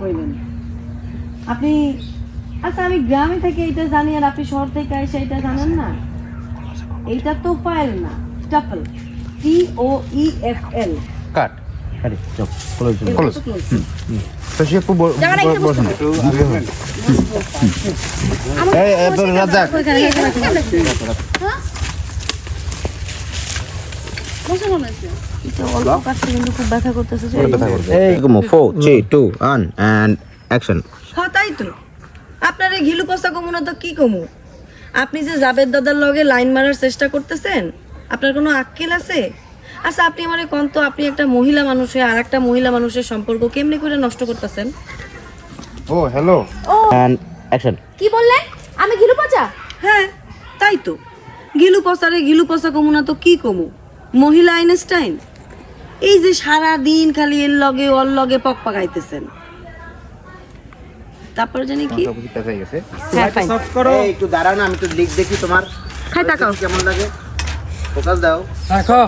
কইলেন আপনি আচ্ছা আমি গ্রামে থেকে এটা জানি আর আপনি শহর থেকে এসে এটা জানেন না? এইটা তো ফাইল না স্টাফল টি ও ই এফ এল। কাট আরে চল ক্লোজ ক্লোজ শশী আপু ব- জামাটা একটু ব- বসুন। এই এই তোর খুব ব্যথা করতেছে যে এই কমো 4 3 2 1 এন্ড অ্যাকশন হ্যাঁ তাই তো। আপনার এই ঘিলু তো কি কমু? আপনি যে জাবেদ দাদার লগে লাইন মারার চেষ্টা করতেছেন আপনার কোনো আক্কেল আছে? আচ্ছা আপনি আমার কোন তো আপনি একটা মহিলা মানুষে আর একটা মহিলা মানুষের সম্পর্ক কেমনি করে নষ্ট করতেছেন? ও হ্যালো এন্ড অ্যাকশন কি বললেন? আমি ঘিলু পচা? হ্যাঁ তাই তো। গিলু পচারে গিলু পচা কমু না তো কি কমু? মহিলা আইনস্টাইন? এই যে সারা দিন খালি এর লগে ওর লগে পক পাকাইতেছেন। তারপর জানি কি? হ্যাঁ ফাইন একটু দাঁড়াও না আমি তো লিখ দেখি তোমার। খাই তাকাও। কেমন লাগে? ফোকাস দাও। রাখো।